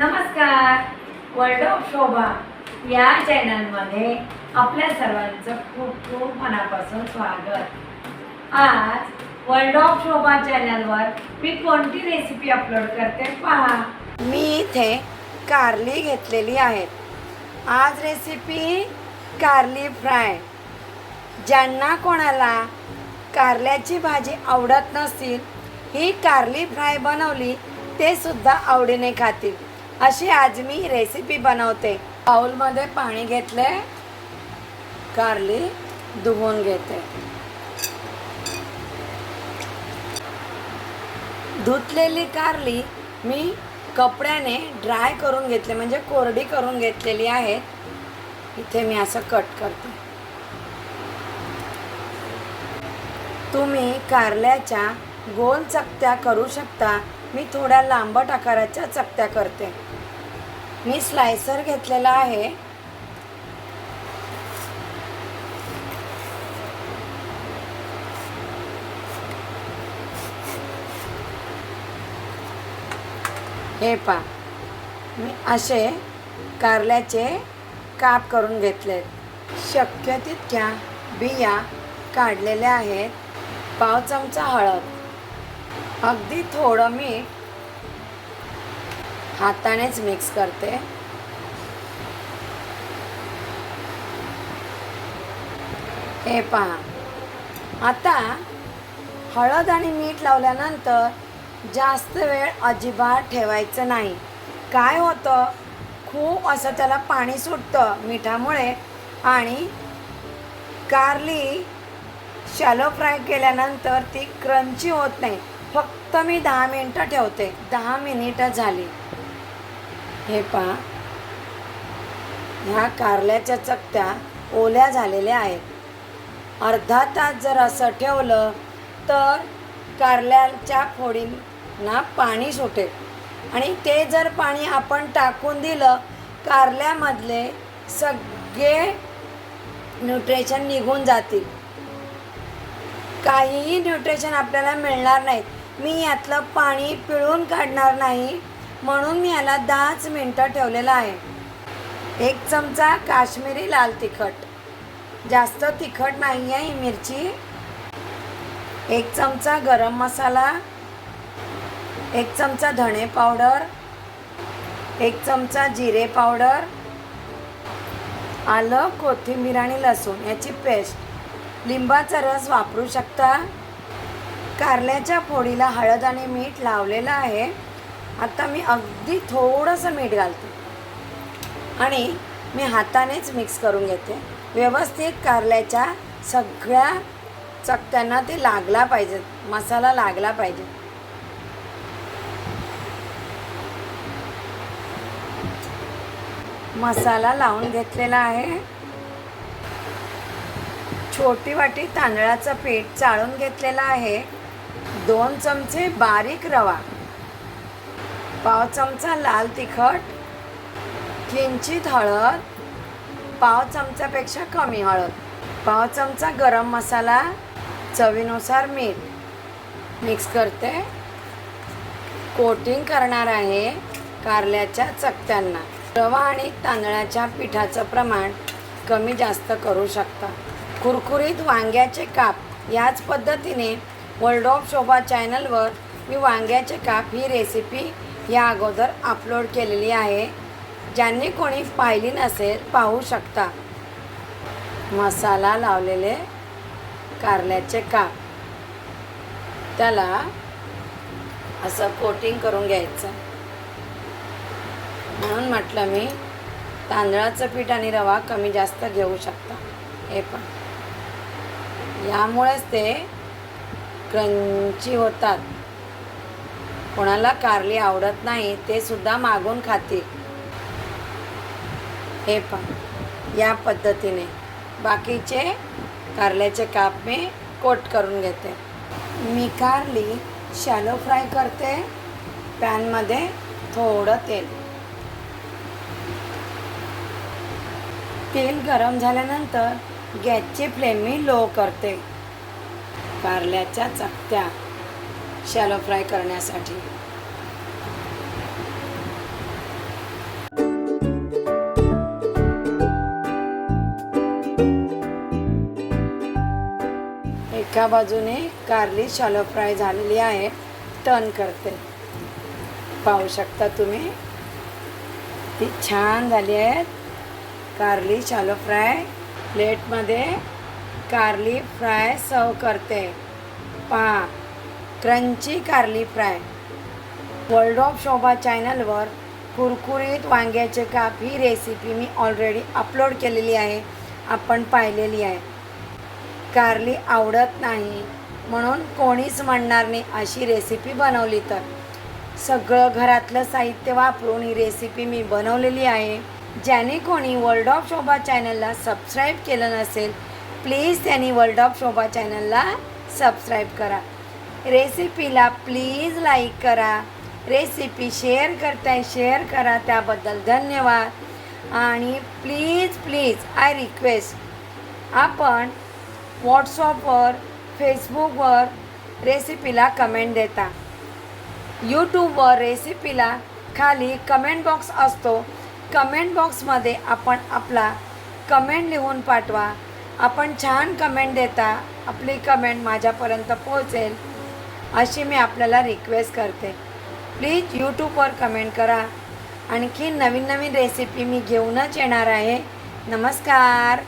नमस्कार. World of शोभा या चॅनलमध्ये आपल्या सर्वांचं खूप खूप मनापासून स्वागत. आज वर्ल्ड ऑफ शोभा चॅनलवर मी कोणती रेसिपी अपलोड करते पहा. मी इथे कारली घेतलेली आहेत आज रेसिपी कारली फ्राय. ज्यांना कोणाला कारल्याची भाजी आवडत नसतील ही कारली फ्राय बनवली ते सुद्धा आवडीने खातील. अशी आज मी रेसिपी बनवते. बाऊलमध्ये पाणी घेतले कारली धुवून घेते. धुतलेली कारली मी कपड्याने ड्राय करून घेतले म्हणजे कोरडी करून घेतलेली आहेत इथे मी असं कट करते. तुम्ही कारल्याच्या गोल चकत्या करू शकता. मी थोड्या लांबट आकाराच्या चकत्या करते. मी स्लायसर घेतलेला आहे. हे पा मी असे कारल्याचे काप करून घेतलेत शक्य तितक्या बिया काढलेल्या आहेत. पाव चमचा हळद. अगदी थोडं मीठ हातानेच मिक्स करते. हे पहा. आता हळद आणि मीठ लावल्यानंतर जास्त वेळ अजिबात ठेवायचं नाही. काय होतं? खूप असं त्याला पाणी सुटतं मिठामुळे आणि कारली शॅलो फ्राय केल्यानंतर ती क्रंची होत नाही. फक्त मी दहा मिनटं ठेवते. दहा मिनिटं झाली. हे पहा. ह्या कारल्याच्या चकत्या ओल्या झालेल्या आहेत. अर्धा तास जर असं ठेवलं तर कारल्याच्या फोडींना पाणी सुटेल आणि ते जर पाणी आपण टाकून दिलं कारल्यामधले सगळे न्यूट्रिशन निघून जातील. काहीही न्यूट्रिशन आपल्याला मिळणार नाहीत. मी यातलं पाणी पिळून काढणार नाही. म्हणून मी याला दहाच मिनटं ठेवलेलं आहे. एक चमचा काश्मीरी लाल तिखट. जास्त तिखट नाही आहे ही मिरची. एक चमचा गरम मसाला. एक चमचा धणे पावडर. एक चमचा जिरे पावडर. आलं कोथिंबीर आणि लसूण याची पेस्ट. लिंबाचा रस वापरू शकता. कारल्याच्या फोडीला हळद आणि मीठ लावलेलं आहे. आता मी अगदी थोडंसं मीठ घालते. आणि मी हातानेच मिक्स करून घेते. व्यवस्थित कारल्याच्या सगळ्या चकत्यांना ते लागला पाहिजे. मसाला लागला पाहिजे. मसाला लावून घेतलेला आहे. छोटी वाटी तांदळाचं पीठ चाळून घेतलेलं आहे. दोन चमचे बारीक रवा. पाव चमचा लाल तिखट किंचित हळद पाव चमच्यापेक्षा कमी हळद पाव चमचा गरम मसाला चवीनुसार मीठ. मिक्स करते. कोटिंग करणार आहे कारल्याच्या चकत्यांना. रवा आणि तांदळाच्या पिठाचं प्रमाण कमी जास्त करू शकता. कुरकुरीत वांग्याचे काप याच पद्धतीने वर्ल्ड ऑफ शोभा चॅनलवर मी वांग्याचे काप ही रेसिपी या अगोदर अपलोड केलेली आहे. ज्यांनी कोणी पाहिली नसेल पाहू शकता. मसाला लावलेले कारल्याचे काप. त्याला असं कोटिंग करून घ्यायचं. म्हणून म्हटलं मी तांदळाचं पीठ आणि रवा कमी जास्त घेऊ शकता. हे पण. यामुळेच ते क्रंची होतात. कोणाला कारली आवडत नाही ते सुद्धा मागून खातील. हे पण या पद्धतीने बाकीचे कारल्याचे काप मी कोट करून घेते. मी कारली शॅलो फ्राय करते पॅनमध्ये थोडं तेल. तेल गरम झाल्यानंतर गॅसची फ्लेम मी लो करते. कारल्याच्या चकत्या शॅलो फ्राय करण्यासाठी. एका बाजूने कारली शॅलो फ्राय झालेली आहे. टर्न करते. पाहू शकता तुम्ही? ती छान झाली आहेत कारली शालो फ्राय प्लेटमध्ये कारली फ्राय सर्व करते. पहा. Crunchy karli fry. World of Shobha चॅनलवर कुरकुरीत वांग्याचे काप ही रेसिपी मी ऑलरेडी अपलोड केलेली आहे. आपण पाहिलेली आहे. कारली आवडत नाही म्हणून कोणीच म्हणणार नाही अशी रेसिपी बनवली तर. सगळं घरातलं साहित्य वापरून ही रेसिपी मी बनवलेली आहे. ज्याने कोणी वर्ल्ड ऑफ शोभा चॅनलला सबस्क्राईब केलं नसेल प्लीज त्यांनी वर्ल्ड ऑफ शोभा चॅनलला सबस्क्राईब करा. रेसिपीला प्लीज लाईक करा. रेसिपी शेअर करताय शेअर करा. त्याबद्दल धन्यवाद. आणि प्लीज प्लीज आय रिक्वेस्ट आपण व्हॉट्सअपवर फेसबुकवर रेसिपीला कमेंट देता. यूट्यूबवर रेसिपीला खाली कमेंट बॉक्स असतो. कमेंट बॉक्समध्ये आपण आपला कमेंट लिहून पाठवा. आपण छान कमेंट देता. आपली कमेंट माझ्यापर्यंत पोहोचेल. अशी मी आपल्याला रिक्वेस्ट करते. प्लीज यूट्यूबवर कमेंट करा. आणखी नवीन नवीन रेसिपी मी घेऊनच येणार आहे. नमस्कार.